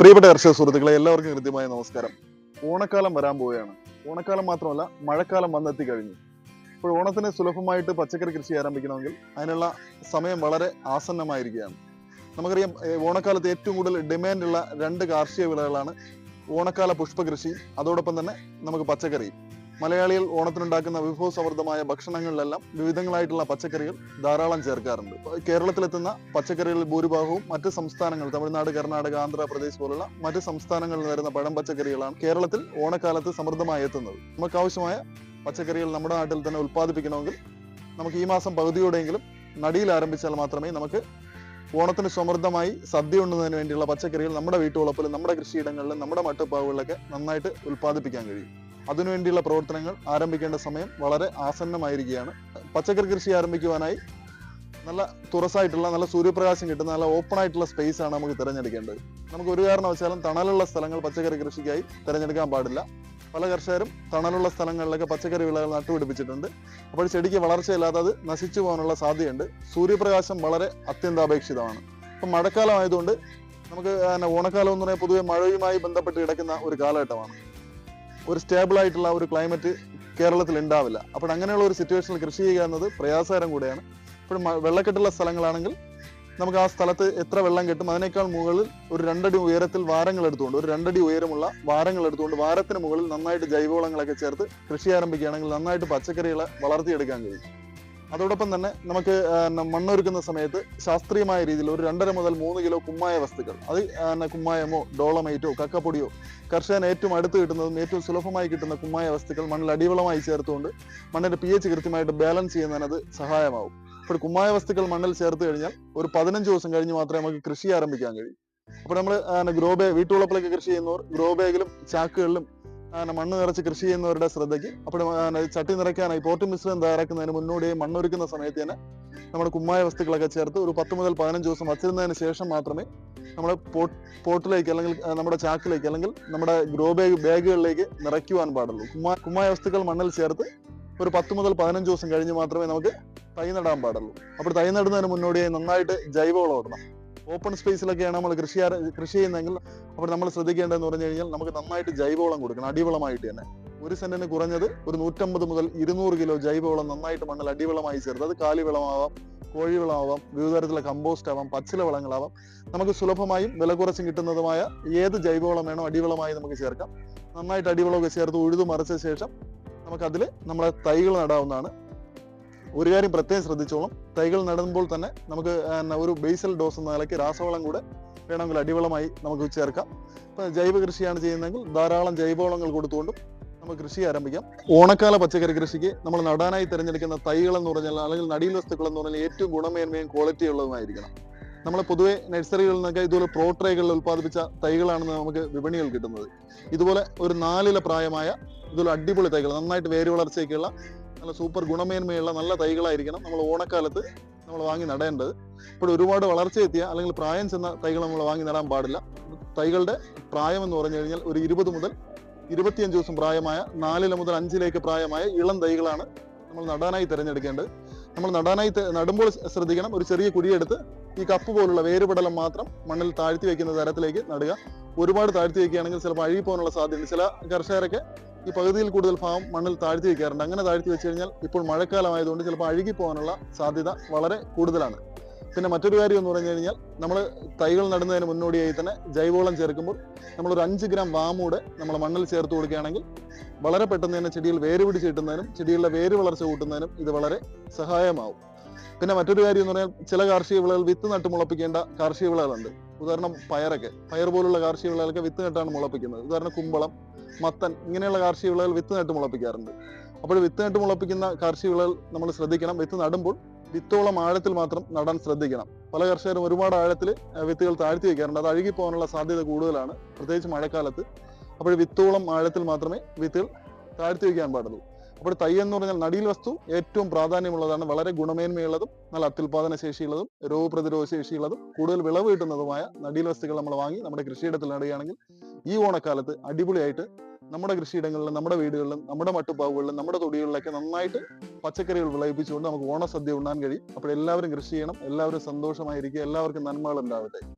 പ്രിയപ്പെട്ട കർഷക സുഹൃത്തുക്കളെ എല്ലാവർക്കും കൃത്യമായ നമസ്കാരം. ഓണക്കാലം വരാൻ പോവുകയാണ്. ഓണക്കാലം മാത്രമല്ല മഴക്കാലം വന്നെത്തി കഴിഞ്ഞു. ഇപ്പോൾ ഓണത്തിന് സുലഭമായിട്ട് പച്ചക്കറി കൃഷി ആരംഭിക്കണമെങ്കിൽ അതിനുള്ള സമയം വളരെ ആസന്നമായിരിക്കുകയാണ്. നമുക്കറിയാം ഓണക്കാലത്ത് ഏറ്റവും കൂടുതൽ ഡിമാൻഡുള്ള രണ്ട് കാർഷിക വിളകളാണ് ഓണക്കാല പുഷ്പകൃഷി. അതോടൊപ്പം തന്നെ നമുക്ക് പച്ചക്കറി. മലയാളികൾ ഓണത്തിനുണ്ടാക്കുന്ന വിഭവസമൃദ്ധമായ ഭക്ഷണങ്ങളിലെല്ലാം വിവിധങ്ങളായിട്ടുള്ള പച്ചക്കറികൾ ധാരാളം ചേർക്കാറുണ്ട്. കേരളത്തിലെത്തുന്ന പച്ചക്കറികളിൽ ഭൂരിഭാഗവും മറ്റ് സംസ്ഥാനങ്ങൾ തമിഴ്നാട് കർണാടക ആന്ധ്രാപ്രദേശ് പോലുള്ള മറ്റ് സംസ്ഥാനങ്ങളിൽ വരുന്ന പഴം പച്ചക്കറികളാണ് കേരളത്തിൽ ഓണക്കാലത്ത് സമൃദ്ധമായി എത്തുന്നത്. നമുക്ക് ആവശ്യമായ പച്ചക്കറികൾ നമ്മുടെ നാട്ടിൽ തന്നെ ഉൽപ്പാദിപ്പിക്കണമെങ്കിൽ നമുക്ക് ഈ മാസം പകുതിയോടെയെങ്കിലും നടിയിൽ ആരംഭിച്ചാൽ മാത്രമേ നമുക്ക് ഓണത്തിന് സമൃദ്ധമായി സദ്യ ഉണ്ണുന്നതിന് വേണ്ടിയുള്ള പച്ചക്കറികൾ നമ്മുടെ വീട്ടുവളപ്പിലും നമ്മുടെ കൃഷിയിടങ്ങളിലും നമ്മുടെ മട്ടുപ്പാവുകളിലൊക്കെ നന്നായിട്ട് ഉൽപ്പാദിപ്പിക്കാൻ കഴിയും. അതിനുവേണ്ടിയുള്ള പ്രവർത്തനങ്ങൾ ആരംഭിക്കേണ്ട സമയം വളരെ ആസന്നമായിരിക്കുകയാണ്. പച്ചക്കറി കൃഷി ആരംഭിക്കുവാനായി നല്ല തുറസായിട്ടുള്ള നല്ല സൂര്യപ്രകാശം കിട്ടുന്ന നല്ല ഓപ്പൺ ആയിട്ടുള്ള സ്പേസ് ആണ് നമുക്ക് തിരഞ്ഞെടുക്കേണ്ടത്. നമുക്ക് ഒരു കാരണവശാലും തണലുള്ള സ്ഥലങ്ങൾ പച്ചക്കറി കൃഷിക്കായി തിരഞ്ഞെടുക്കാൻ പാടില്ല. പല കർഷകരും തണലുള്ള സ്ഥലങ്ങളിലൊക്കെ പച്ചക്കറി വിളകൾ നട്ടുപിടിപ്പിച്ചിട്ടുണ്ട്. അപ്പോൾ ചെടിക്ക് വളർച്ചയില്ലാതെ അത് നശിച്ചു പോകാനുള്ള സാധ്യതയുണ്ട്. സൂര്യപ്രകാശം വളരെ അത്യന്താപേക്ഷിതമാണ്. ഇപ്പം മഴക്കാലമായതുകൊണ്ട് നമുക്ക് ഓണക്കാലം എന്ന് പറയുന്നത് പൊതുവെ മഴയുമായി ബന്ധപ്പെട്ട് കിടക്കുന്ന ഒരു കാലഘട്ടമാണ്. ഒരു സ്റ്റേബിൾ ആയിട്ടുള്ള ഒരു ക്ലൈമറ്റ് കേരളത്തിൽ ഉണ്ടാവില്ല. അപ്പോൾ അങ്ങനെയുള്ള ഒരു സിറ്റുവേഷനിൽ കൃഷി ചെയ്യുക എന്നത് പ്രയാസകരം കൂടെയാണ്. ഇപ്പോൾ വെള്ളക്കെട്ടുള്ള സ്ഥലങ്ങളാണെങ്കിൽ നമുക്ക് ആ സ്ഥലത്ത് എത്ര വെള്ളം കിട്ടും? അതിനേക്കാൾ മുകളിൽ ഒരു രണ്ടടി ഉയരത്തിൽ വാരങ്ങൾ എടുത്തുകൊണ്ട് ഒരു രണ്ടടി ഉയരമുള്ള വാരങ്ങൾ എടുത്തുകൊണ്ട് വാരത്തിന് മുകളിൽ നന്നായിട്ട് ജൈവവളങ്ങളൊക്കെ ചേർത്ത് കൃഷി ആരംഭിക്കുകയാണെങ്കിൽ നന്നായിട്ട് പച്ചക്കറികളെ വളർത്തിയെടുക്കാൻ കഴിയും. അതോടൊപ്പം തന്നെ നമുക്ക് മണ്ണൊരുക്കുന്ന സമയത്ത് ശാസ്ത്രീയമായ രീതിയിൽ ഒരു രണ്ടര മുതൽ മൂന്ന് കിലോ കുമ്മായ വസ്തുക്കൾ അത് കുമ്മായമോ ഡോളമൈറ്റോ കക്കപ്പൊടിയോ കർഷകന് ഏറ്റവും അടുത്ത് കിട്ടുന്നതും ഏറ്റവും സുലഭമായി കിട്ടുന്ന കുമ്മായ വസ്തുക്കൾ മണ്ണിൽ അടിവളമായി ചേർത്തുകൊണ്ട് മണ്ണിന്റെ പി എച്ച് കൃത്യമായിട്ട് ബാലൻസ് ചെയ്യുന്നതിന് അത് സഹായമാവും. അപ്പോൾ കുമ്മായ വസ്തുക്കൾ മണ്ണിൽ ചേർത്ത് കഴിഞ്ഞാൽ ഒരു പതിനഞ്ച് ദിവസം കഴിഞ്ഞ് മാത്രമേ നമുക്ക് കൃഷി ആരംഭിക്കാൻ കഴിയൂ. അപ്പോൾ നമ്മൾ ഗ്രോബേ വീട്ടുവളപ്പിലൊക്കെ കൃഷി ചെയ്യുന്നവർ ഗ്രോ ബാഗിലും ചാക്കുകളിലും മണ്ണ് നിറച്ച് കൃഷി ചെയ്യുന്നവരുടെ ശ്രദ്ധയ്ക്ക് അപ്പോൾ ചട്ടി നിറയ്ക്കാനായി പോർട്ട് മിശ്രം തയ്യാറാക്കുന്നതിന് മുന്നോടിയായി മണ്ണൊരുക്കുന്ന സമയത്ത് തന്നെ നമ്മുടെ കുമ്മായ വസ്തുക്കളൊക്കെ ചേർത്ത് ഒരു പത്ത് മുതൽ പതിനഞ്ച് ദിവസം വച്ചിരുന്നതിന് ശേഷം മാത്രമേ നമ്മൾ പോട്ട് പോട്ടിലേക്ക് അല്ലെങ്കിൽ നമ്മുടെ ചാക്കിലേക്ക് അല്ലെങ്കിൽ നമ്മുടെ ഗ്രോ ബാഗ് ബാഗുകളിലേക്ക് നിറയ്ക്കുവാൻ പാടുള്ളൂ. കുമ്മായ കുമ്മായ വസ്തുക്കൾ മണ്ണിൽ ചേർത്ത് ഒരു പത്ത് മുതൽ പതിനഞ്ച് ദിവസം കഴിഞ്ഞ് മാത്രമേ നമുക്ക് തൈ നടാൻ പാടുള്ളൂ. അപ്പോൾ തൈ നടുന്നതിന് മുന്നോടിയായി നന്നായിട്ട് ജൈവവളം ഇടണം. ഓപ്പൺ സ്പേസിലൊക്കെയാണ് നമ്മൾ കൃഷി കൃഷി ചെയ്യുന്നതെങ്കിൽ അപ്പോൾ നമ്മൾ ശ്രദ്ധിക്കേണ്ടതെന്ന് പറഞ്ഞു കഴിഞ്ഞാൽ നമുക്ക് നന്നായിട്ട് ജൈവവളം കൊടുക്കണം അടിവളമായിട്ട് തന്നെ. ഒരു സെന്റിന് കുറഞ്ഞത് ഒരു നൂറ്റമ്പത് മുതൽ ഇരുന്നൂറ് കിലോ ജൈവവളം നന്നായിട്ട് മണ്ണിൽ അടിവളമായി ചേർത്ത് അത് കാലിവളമാവാം കോഴിവളമാവാം വിവിധ തരത്തിലുള്ള കമ്പോസ്റ്റ് ആവാം പച്ചില വളങ്ങളാവാം. നമുക്ക് സുലഭമായും വില കുറച്ചും കിട്ടുന്നതുമായ ഏത് ജൈവവളം വേണോ അടിവളമായി നമുക്ക് ചേർക്കാം. നന്നായിട്ട് അടിവളമൊക്കെ ചേർത്ത് ഉഴുതു മറിച്ച ശേഷം നമുക്കതിൽ നമ്മളെ തൈകൾ നടാവുന്നതാണ്. ഒരു കാര്യം പ്രത്യേകം ശ്രദ്ധിച്ചോളും. തൈകൾ നടുമ്പോൾ തന്നെ നമുക്ക് ഒരു ബേസൽ ഡോസ് എന്ന നിലയ്ക്ക് രാസവളം കൂടെ വേണമെങ്കിൽ അടിവളമായി നമുക്ക് ചേർക്കാം ഇപ്പൊ ജൈവ കൃഷിയാണ് ചെയ്യുന്നതെങ്കിൽ ധാരാളം ജൈവവളങ്ങൾ കൊടുത്തുകൊണ്ടും നമുക്ക് കൃഷി ആരംഭിക്കാം. ഓണക്കാല പച്ചക്കറി കൃഷിക്ക് നമ്മൾ നടാനായി തിരഞ്ഞെടുക്കുന്ന തൈകൾ എന്ന് പറഞ്ഞാൽ അല്ലെങ്കിൽ നടീൽ വസ്തുക്കൾ എന്ന് പറഞ്ഞാൽ ഏറ്റവും ഗുണമേന്മയും ക്വാളിറ്റി ഉള്ളതുമായിരിക്കണം. നമ്മൾ പൊതുവെ നഴ്സറികളിൽ നിന്നൊക്കെ ഇതുപോലെ പ്രോട്രൈകളിൽ ഉൽപ്പാദിപ്പിച്ച തൈകളാണെന്ന് നമുക്ക് വിപണികൾ കിട്ടുന്നത്. ഇതുപോലെ ഒരു നാലില പ്രായമായ ഇതുപോലെ അടിപൊളി തൈകൾ നന്നായിട്ട് വേര് വളർച്ചയ്ക്കുള്ള നല്ല സൂപ്പർ ഗുണമേന്മയുള്ള നല്ല തൈകളായിരിക്കണം നമ്മൾ ഓണക്കാലത്ത് നമ്മൾ വാങ്ങി നടേണ്ടത്. ഇപ്പോൾ ഒരുപാട് വളർച്ചയെത്തിയ അല്ലെങ്കിൽ പ്രായം ചെന്ന തൈകൾ നമ്മൾ വാങ്ങി നടാൻ പാടില്ല. തൈകളുടെ പ്രായം എന്ന് പറഞ്ഞു കഴിഞ്ഞാൽ ഒരു ഇരുപത് മുതൽ ഇരുപത്തിയഞ്ച് ദിവസം പ്രായമായ നാലില മുതൽ അഞ്ചിലേക്ക് പ്രായമായ ഇളം തൈകളാണ് നമ്മൾ നടാനായി തിരഞ്ഞെടുക്കേണ്ടത്. നമ്മൾ നടാനായി നടുമ്പോൾ ശ്രദ്ധിക്കണം. ഒരു ചെറിയ കുഴിയെടുത്ത് ഈ കപ്പ് പോലുള്ള വേരുപടലം മാത്രം മണ്ണിൽ താഴ്ത്തി വെക്കുന്ന തരത്തിലേക്ക് നടുക. ഒരുപാട് താഴ്ത്തി വയ്ക്കുകയാണെങ്കിൽ ചിലപ്പോൾ അഴുകി പോകാനുള്ള സാധ്യതയുണ്ട്. ചില കർഷകരൊക്കെ ഈ പകുതിയിൽ കൂടുതൽ ഭാഗം മണ്ണിൽ താഴ്ത്തി വെക്കാറുണ്ട്. അങ്ങനെ താഴ്ത്തി വെച്ച് കഴിഞ്ഞാൽ ഇപ്പോൾ മഴക്കാലമായതുകൊണ്ട് ചിലപ്പോൾ അഴുകി പോകാനുള്ള സാധ്യത വളരെ കൂടുതലാണ്. പിന്നെ മറ്റൊരു കാര്യം എന്ന് പറഞ്ഞു കഴിഞ്ഞാൽ നമ്മൾ തൈകൾ നടുന്നതിന് മുന്നോടിയായി തന്നെ ജൈവവളം ചേർക്കുമ്പോൾ നമ്മൾ ഒരു അഞ്ച് ഗ്രാം വാമൂടെ നമ്മൾ മണ്ണിൽ ചേർത്ത് കൊടുക്കുകയാണെങ്കിൽ വളരെ പെട്ടെന്ന് തന്നെ ചെടിയിൽ വേര് പിടിച്ച് കിട്ടുന്നതിനും ചെടികളുടെ വേര് വളർച്ച കൂട്ടുന്നതിനും ഇത് വളരെ സഹായമാവും. പിന്നെ മറ്റൊരു കാര്യം എന്ന് പറഞ്ഞാൽ ചില കാർഷിക വിളകൾ വിത്ത് നട്ട് മുളപ്പിക്കേണ്ട കാർഷിക വിളകളുണ്ട്. ഉദാഹരണം പയറൊക്കെ. പയർ പോലുള്ള കാർഷിക വിളകളൊക്കെ വിത്ത് നട്ടാണ് മുളപ്പിക്കുന്നത്. ഉദാഹരണം കുമ്പളം മത്തൻ ഇങ്ങനെയുള്ള കാർഷിക വിളകൾ വിത്ത് നട്ട് മുളപ്പിക്കാറുണ്ട്. അപ്പോൾ വിത്ത് നട്ട് മുളപ്പിക്കുന്ന കാർഷിക വിളകൾ നമ്മൾ ശ്രദ്ധിക്കണം. വിത്ത് നടുമ്പോൾ വിത്തോളം ആഴത്തിൽ മാത്രം നടാൻ ശ്രദ്ധിക്കണം. പല കർഷകരും ഒരുപാട് ആഴത്തിൽ വിത്തുകൾ താഴ്ത്തി വെക്കാറുണ്ട്. അത് അഴുകി പോകാനുള്ള സാധ്യത കൂടുതലാണ്. പ്രത്യേകിച്ച് മഴക്കാലത്ത്. അപ്പോൾ വിത്തോളം ആഴത്തിൽ മാത്രമേ വിത്തുകൾ താഴ്ത്തി വെക്കാൻ പാടുള്ളൂ. അപ്പോൾ തൈ എന്ന് പറഞ്ഞാൽ നടീൽ വസ്തു ഏറ്റവും പ്രാധാന്യമുള്ളതാണ് വളരെ ഗുണമേന്മയുള്ളതും നല്ല അത്യുൽപാദന ശേഷിയുള്ളതും രോഗപ്രതിരോധ ശേഷിയുള്ളതും കൂടുതൽ വിളവ് കിട്ടുന്നതുമായ നടീൽ വസ്തുക്കൾ നമ്മൾ വാങ്ങി നമ്മുടെ കൃഷിയിടത്തിൽ നടുകയാണെങ്കിൽ ഈ ഓണക്കാലത്ത് അടിപൊളിയായിട്ട് നമ്മുടെ കൃഷിയിടങ്ങളിലും നമ്മുടെ വീടുകളിലും നമ്മുടെ മട്ടുപ്പാവുകളിലും നമ്മുടെ തൊടികളിലൊക്കെ നന്നായിട്ട് പച്ചക്കറികൾ വിളയിപ്പിച്ചുകൊണ്ട് നമുക്ക് ഓണസദ്യ ഉണ്ണാൻ കഴിയും. അപ്പോൾ എല്ലാവരും കൃഷി ചെയ്യണം എല്ലാവരും സന്തോഷമായിരിക്കുക എല്ലാവർക്കും നന്മകൾ ഉണ്ടാവട്ടെ